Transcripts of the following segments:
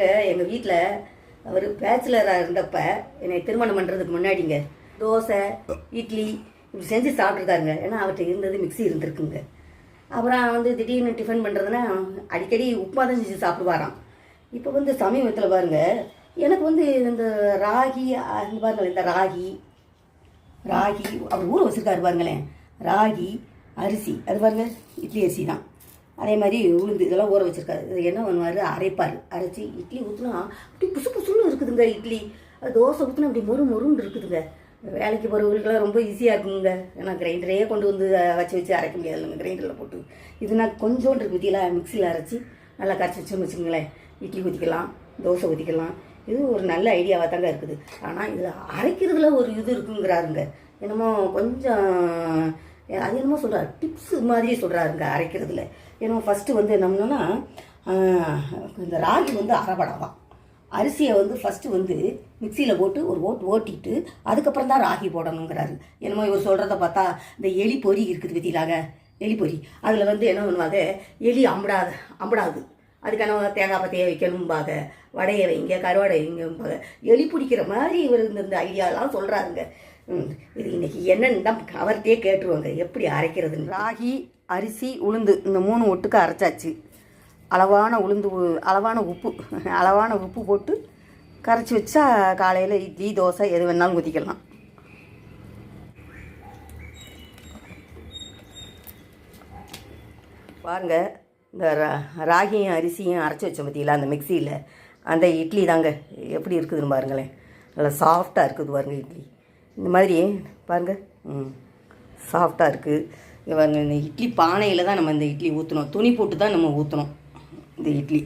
பாருங்க எங்கள் வீட்டில் அவர் பேச்சுலராக இருந்தப்ப என்னை திருமணம் பண்ணுறதுக்கு முன்னாடிங்க. தோசை இட்லி இப்படி செஞ்சு சாப்பிட்ருக்காருங்க ஏன்னா அவர்கிட்ட இருந்தது மிக்ஸி இருந்திருக்குங்க. அப்புறம் வந்து திடீர்னு டிஃபன் பண்ணுறதுன்னா அடிக்கடி உப்புமா தான் செஞ்சு சாப்பிடுவாராம். இப்போ வந்து சமீபத்தில் பாருங்க எனக்கு வந்து இந்த ராகி அந்த பாருங்கள் இந்த ராகி ராகி அவர் ஊற வச்சுருக்காரு பாருங்களேன். ராகி அரிசி அது பாருங்க இட்லி அரிசி தான் அதே மாதிரி உளுந்து இதெல்லாம் ஊற வச்சுருக்காரு. இது என்ன பண்ணுவார்? அரைப்பார். அரைச்சி இட்லி ஊற்றினா அப்படி புசு புசுன்னு இருக்குதுங்க இட்லி. அது தோசை ஊற்றினா அப்படி மொறு மொறுன்னு இருக்குதுங்க. வேலைக்கு போகிறவங்களுக்குலாம் ரொம்ப ஈஸியாக இருக்குங்க. ஏன்னா கிரைண்டரே கொண்டு வந்து வச்சு வச்சு அரைக்க முடியாதுல்லைங்க கிரைண்டரில் போட்டு. இதுனா கொஞ்சோண்டு இருக்குது பற்றியில் மிக்சியில் அரைச்சி நல்லா கரைச்சி வச்சோம்னு வச்சுங்களேன் இட்லி ஊற்றிக்கலாம் தோசை ஊற்றிக்கலாம் இது ஒரு நல்ல ஐடியாவாக தாங்க இருக்குது. ஆனால் இதில் அரைக்கிறதுல ஒரு இது இருக்குங்கிறாருங்க. என்னமோ கொஞ்சம் அது என்னமோ சொல்கிறார் டிப்ஸ் மாதிரி சொல்கிறாருங்க அரைக்கிறதுல. என்னமோ ஃபஸ்ட்டு வந்து என்னம்னா இந்த ராகி வந்து அரைபடாதான் அரிசியை வந்து ஃபஸ்ட்டு வந்து மிக்சியில் போட்டு ஒரு ஓட்டு ஓட்டிட்டு அதுக்கப்புறம் தான் ராகி போடணுங்கிறாரு. என்னமோ இவர் சொல்கிறத பார்த்தா இந்த எலி பொறி இருக்குது பற்றிலாங்க எலி பொறி. அதில் வந்து என்ன பண்ணுவாங்க எலி அம்படாது அம்படாது. அதுக்கான தேங்காய் பத்தையை வைக்கணும்பாங்க. வடையை வைங்க கருவாடை வைங்கம்பாங்க. எலி பிடிக்கிற மாதிரி இவர் இந்த இந்த ஐடியாலாம் சொல்கிறாருங்க இது இன்னைக்கு என்னன்னு தான் அவர்கிட்டயே கேட்டுருவாங்க. எப்படி அரைக்கிறதுன்னு. ராகி அரிசி உளுந்து இந்த மூணு ஒட்டுக்கு அரைச்சாச்சு. அளவான உளுந்து அளவான உப்பு அளவான உப்பு போட்டு கரைச்சி வச்சா காலையில் இட்லி தோசை எது வேணாலும் ஊற்றிக்கலாம் பாருங்க இந்த ரா- ராகியும் அரிசியும் அரைச்சி வச்ச பார்த்தீங்களா அந்த மிக்சியில். அந்த இட்லி தாங்க. எப்படி இருக்குதுன்னு பாருங்களேன். நல்லா சாஃப்டாக இருக்குது பாருங்கள் இட்லி. இந்த மாதிரி பாருங்கள் ம். சாஃப்டாக இருக்குது பாருங்கள் பாருங்க இந்த இட்லி பானையில் தான் நம்ம இந்த இட்லி ஊற்றணும் துணி போட்டு தான் நம்ம ஊற்றணும் இந்த இட்லி.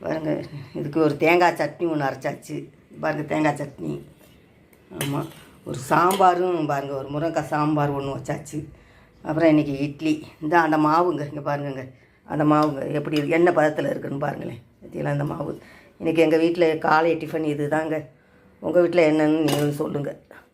பாருங்க இதுக்கு ஒரு தேங்காய் சட்னி ஒன்று அரைச்சாச்சு. பாருங்கள் தேங்காய் சட்னி. ஆமாம் ஒரு சாம்பாரும் பாருங்கள் ஒரு முருங்கைக்காய் சாம்பார் ஒன்று வச்சாச்சு. அப்புறம் இன்றைக்கி இட்லி. இந்த அந்த மாவுங்க இங்கே பாருங்கங்க. அந்த மாவுங்க எப்படி இருக்கு? என்ன பதத்தில் இருக்குன்னு பாருங்களேன். பற்றியெல்லாம் அந்த மாவு? இன்றைக்கி எங்கள் வீட்டில் காலை டிஃபன் இது தாங்க உங்கள் வீட்டில் என்னன்னு நீங்கள் சொல்லுங்கள்